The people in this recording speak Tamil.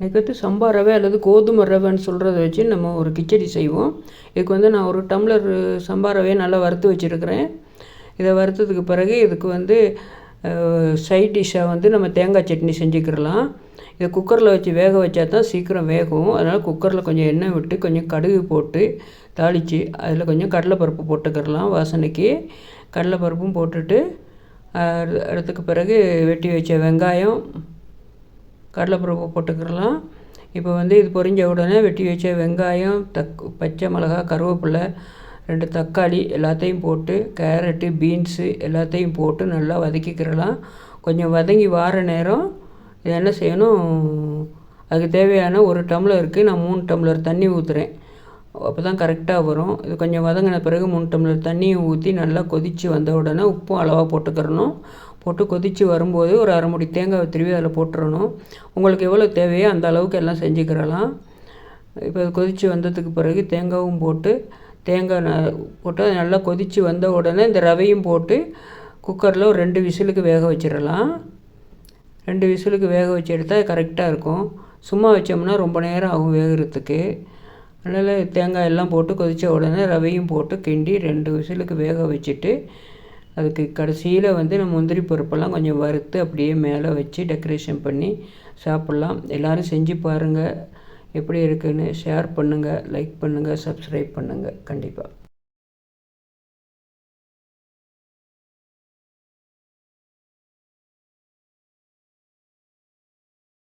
இன்றைக்கி சம்பா ரவை அல்லது கோதுமை ரவைன்னு சொல்கிறத வச்சு நம்ம ஒரு கிச்சடி செய்வோம். இதுக்கு வந்து நான் ஒரு டம்ளர் சம்பா ரவையை நல்லா வறுத்து வச்சுருக்கிறேன். இதை வறுத்ததுக்கு பிறகு இதுக்கு வந்து சைட் டிஷ்ஷாக வந்து நம்ம தேங்காய் சட்னி செஞ்சுக்கிடலாம். இதை குக்கரில் வச்சு வேக வச்சா தான் சீக்கிரம் வேகும். அதனால் குக்கரில் கொஞ்சம் எண்ணெய் விட்டு கொஞ்சம் கடுகு போட்டு தாளித்து அதில் கொஞ்சம் கடலைப்பருப்பு போட்டுக்கிடலாம் வாசனைக்கு. கடலைப்பருப்பும் போட்டுட்டு அடுத்துக்கு பிறகு வெட்டி வச்ச வெங்காயம் கடலைப்பருப்பு போட்டுக்கிடலாம் இப்போ வந்து இது பொரிஞ்ச உடனே வெட்டி வச்ச வெங்காயம் தக் பச்சை மிளகா கருவேப்பிலை ரெண்டு தக்காளி எல்லாத்தையும் போட்டு கேரட்டு பீன்ஸு எல்லாத்தையும் போட்டு நல்லா வதக்கிக்கிறலாம். கொஞ்சம் வதங்கி வார நேரம் என்ன செய்யணும்? அதுக்கு தேவையான ஒரு டம்ளருக்கு நான் மூணு டம்ளர் தண்ணி ஊற்றுறேன் அப்போ தான் கரெக்டாக வரும். இது கொஞ்சம் வதங்கின பிறகு மூணு டம்ளர் தண்ணியை ஊற்றி நல்லா கொதித்து வந்த உடனே உப்பும் அளவாக போட்டுக்கிறணும். போட்டு கொதித்து வரும்போது ஒரு அரை முடி தேங்காய் திருவி அதில் போட்டுறணும். உங்களுக்கு எவ்வளோ தேவையோ அந்த அளவுக்கு எல்லாம் செஞ்சுக்கிறலாம். இப்போ கொதித்து வந்ததுக்கு பிறகு தேங்காயும் போட்டு தேங்காய் ந போட்டு அது நல்லா கொதித்து வந்த உடனே இந்த ரவையும் போட்டு குக்கரில் ஒரு ரெண்டு விசிலுக்கு வேக வச்சிடலாம். ரெண்டு விசிலுக்கு வேக வச்சு எடுத்தால் கரெக்டாக இருக்கும். சும்மா வச்சோம்னா ரொம்ப நேரம் ஆகும் வேகிறதுக்கு. அதனால் தேங்காய் எல்லாம் போட்டு கொதித்த உடனே ரவையும் போட்டு கிண்டி ரெண்டு விசிலுக்கு வேக வச்சுட்டு அதுக்கு கடைசியில் வந்து நம்ம முந்திரி பருப்பெல்லாம் கொஞ்சம் வறுத்து அப்படியே மேலே வச்சு டெக்கரேஷன் பண்ணி சாப்பிட்லாம். எல்லோரும் செஞ்சு பாருங்கள் எப்படி இருக்குதுன்னு ஷேர் பண்ணுங்கள் லைக் பண்ணுங்கள் சப்ஸ்கிரைப் பண்ணுங்கள் கண்டிப்பாக